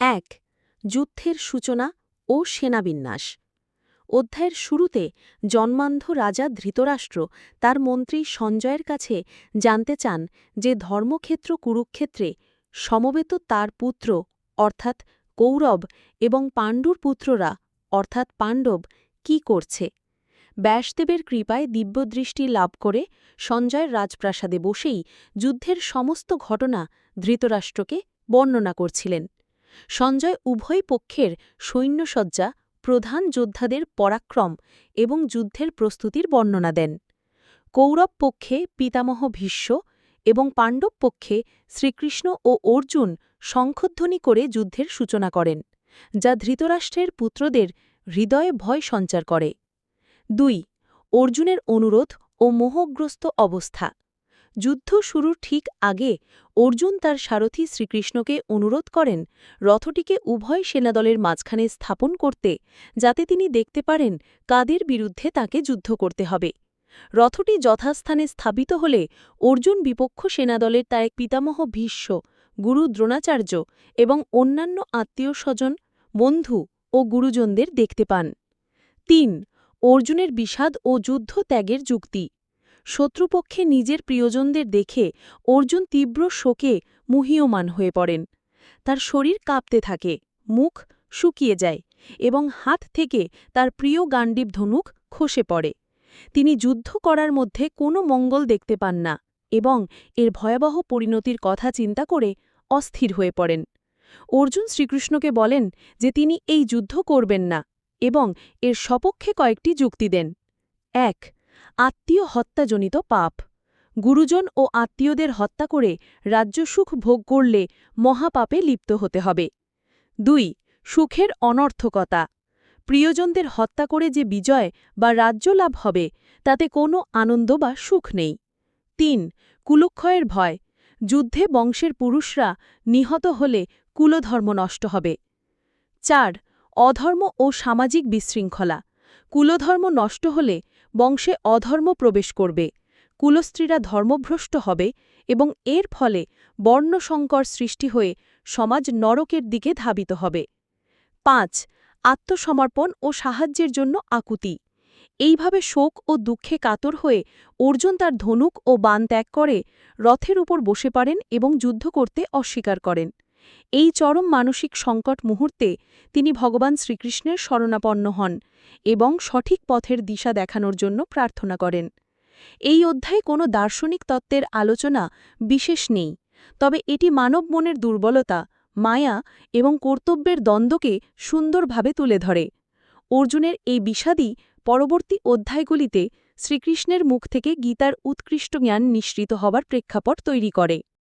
এক, যুদ্ধের সূচনা ও সেনাবিন্যাস। অধ্যায়ের শুরুতে জন্মান্ধ রাজা ধৃতরাষ্ট্র তার মন্ত্রী সঞ্জয়ের কাছে জানতে চান যে ধর্মক্ষেত্র কুরুক্ষেত্রে সমবেত তার পুত্র, অর্থাৎ কৌরব এবং পাণ্ডুর পুত্ররা, অর্থাৎ পাণ্ডব, কি করছে? ব্যাসদেবের কৃপায় দিব্যদৃষ্টি লাভ করে সঞ্জয়ের রাজপ্রাসাদে বসেই যুদ্ধের সমস্ত ঘটনা ধৃতরাষ্ট্রকে বর্ণনা করছিলেন। সঞ্জয় উভয় পক্ষের সৈন্যসজ্জা প্রধান যোদ্ধাদের পরাক্রম এবং যুদ্ধের প্রস্তুতির বর্ণনা দেন। কৌরব পক্ষে পিতামহ ভীষ্ম এবং পাণ্ডব পক্ষে শ্রীকৃষ্ণ ও অর্জুন শঙ্খধ্বনি করে যুদ্ধের সূচনা করেন, যা ধৃতরাষ্ট্রের পুত্রদের হৃদয়ে ভয় সঞ্চার করে। দুই, অর্জুনের অনুরোধ ও মোহগ্রস্ত অবস্থা। যুদ্ধ শুরুর ঠিক আগে অর্জুন তার সারথী শ্রীকৃষ্ণকে অনুরোধ করেন রথটিকে উভয় সেনাদলের মাঝখানে স্থাপন করতে, যাতে তিনি দেখতে পারেন কাদের বিরুদ্ধে তাকে যুদ্ধ করতে হবে। রথটি যথাস্থানে স্থাপিত হলে অর্জুন বিপক্ষ সেনাদলের তার এক পিতামহ ভীষ্ম, গুরু দ্রোণাচার্য এবং অন্যান্য আত্মীয় স্বজন, বন্ধু ও গুরুজনদের দেখতে পান। তিন, অর্জুনের বিষাদ ও যুদ্ধ ত্যাগের যুক্তি। শত্রুপক্ষে নিজের প্রিয়জনদের দেখে অর্জুন তীব্র শোকে মুহীয়মান হয়ে পড়েন। তার শরীর কাঁপতে থাকে, মুখ শুকিয়ে যায় এবং হাত থেকে তার প্রিয় গান্ডীব ধনুক খসে পড়ে। তিনি যুদ্ধ করার মধ্যে কোনো মঙ্গল দেখতে পান না এবং এর ভয়াবহ পরিণতির কথা চিন্তা করে অস্থির হয়ে পড়েন। অর্জুন শ্রীকৃষ্ণকে বলেন যে তিনি এই যুদ্ধ করবেন না এবং এর সপক্ষে কয়েকটি যুক্তি দেন। এক আত্মীয় হত্যাজনিত পাপ। গুরুজন ও আত্মীয়দের হত্যা করে রাজ্যসুখ ভোগ করলে মহাপাপে লিপ্ত হতে হবে। দুই, সুখের অনর্থকতা। প্রিয়জনদের হত্যা করে যে বিজয় বা রাজ্য লাভ হবে, তাতে কোনো আনন্দ বা সুখ নেই। তিন, কুলক্ষয়ের ভয়। যুদ্ধে বংশের পুরুষরা নিহত হলে কুলধর্ম নষ্ট হবে। চার, অধর্ম ও সামাজিক বিশৃঙ্খলা। কুলধর্ম নষ্ট হলে বংশে অধর্ম প্রবেশ করবে, কুলস্ত্রীরা ধর্মভ্রষ্ট হবে এবং এর ফলে বর্ণসংকর সৃষ্টি হয়ে সমাজ নরকের দিকে ধাবিত হবে। পাঁচ, আত্মসমর্পণ ও সাহায্যের জন্য আকুতি। এইভাবে শোক ও দুঃখে কাতর হয়ে অর্জুন তার ধনুক ও বান ত্যাগ করে রথের উপর বসে পারেন এবং যুদ্ধ করতে অস্বীকার করেন। এই চরম মানসিক সংকট মুহূর্তে তিনি ভগবান শ্রীকৃষ্ণের শরণাপন্ন হন এবং সঠিক পথের দিশা দেখানোর জন্য প্রার্থনা করেন। এই অধ্যায়ে কোনো দার্শনিক তত্ত্বের আলোচনা বিশেষ নেই, তবে এটি মানব মনের দুর্বলতা, মায়া এবং কর্তব্যের দ্বন্দ্বকে সুন্দরভাবে তুলে ধরে। অর্জুনের এই বিষাদই পরবর্তী অধ্যায়গুলিতে শ্রীকৃষ্ণের মুখ থেকে গীতার উৎকৃষ্ট জ্ঞান নিঃসৃত হবার প্রেক্ষাপট তৈরি করে।